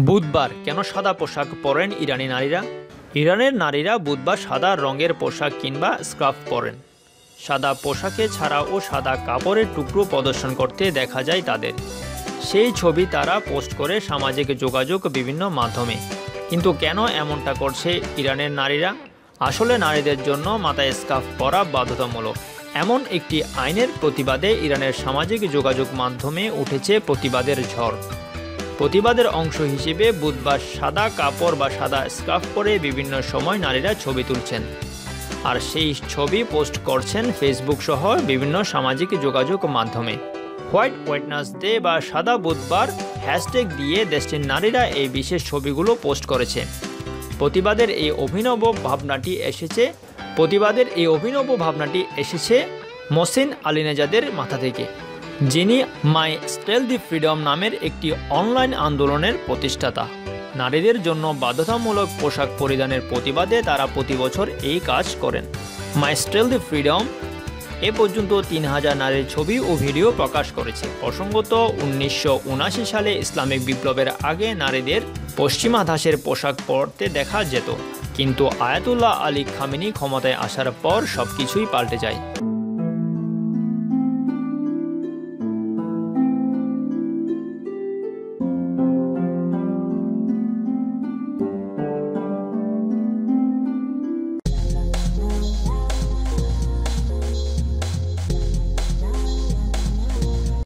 বুধবার কেন সাদা পোশাক পরেন ইরানি নারীরা? ইরানের নারীরা বুধবার সাদা রঙের পোশাক কিংবা স্কার্ফ পরেন। সাদা পোশাকে ছাড়াও সাদা কাপড়ের টুকরো প্রদর্শন করতে দেখা যায় তাদের। সেই ছবি তারা পোস্ট করে সামাজিক যোগাযোগ বিভিন্ন মাধ্যমে। কিন্তু কেন এমনটা করছে ইরানের নারীরা? আসলে নারীদের জন্য মাথায় স্কার্ফ পরা বাধ্যতামূলক। এমন একটি আইনের প্রতিবাদে ইরানের সামাজিক যোগাযোগ মাধ্যমে উঠেছে প্রতিবাদের ঝড়। প্রতিবাদের অংশ হিসেবে বুধবার সাদা কাপড় বা সাদা স্কার্ফ পরে বিভিন্ন সময় নারীরা ছবি তুলছেন। আর সেই ছবি পোস্ট করছেন ফেসবুক সহ বিভিন্ন সামাজিক যোগাযোগ মাধ্যমে। হোয়াইট ওয়েটনাস ডে বা সাদা বুধবার হ্যাশট্যাগ দিয়ে দেশটির নারীরা এই বিশেষ ছবিগুলো পোস্ট করেছে। প্রতিবাদের এই অভিনব ভাবনাটি এসেছে, প্রতিবাদের এই অভিনব ভাবনাটি এসেছে মসিন আলিনেজাদের মাথা থেকে। যিনি মাই স্টেল দি ফ্রিডম নামের একটি অনলাইন আন্দোলনের প্রতিষ্ঠাতা। নারীদের জন্য বাধ্যতামূলক পোশাক পরিধানের প্রতিবাদে তারা প্রতি বছর এই কাজ করেন। মাই স্টেল দি ফ্রিডম এ পর্যন্ত তিন হাজার নারীর ছবি ও ভিডিও প্রকাশ করেছে। প্রসঙ্গত, উনিশশো সালে ইসলামিক বিপ্লবের আগে নারীদের পশ্চিমা ধাসের পোশাক পরতে দেখা যেত। কিন্তু আয়াতুল্লাহ আলী খামিনি ক্ষমতায় আসার পর সবকিছুই পাল্টে যায়।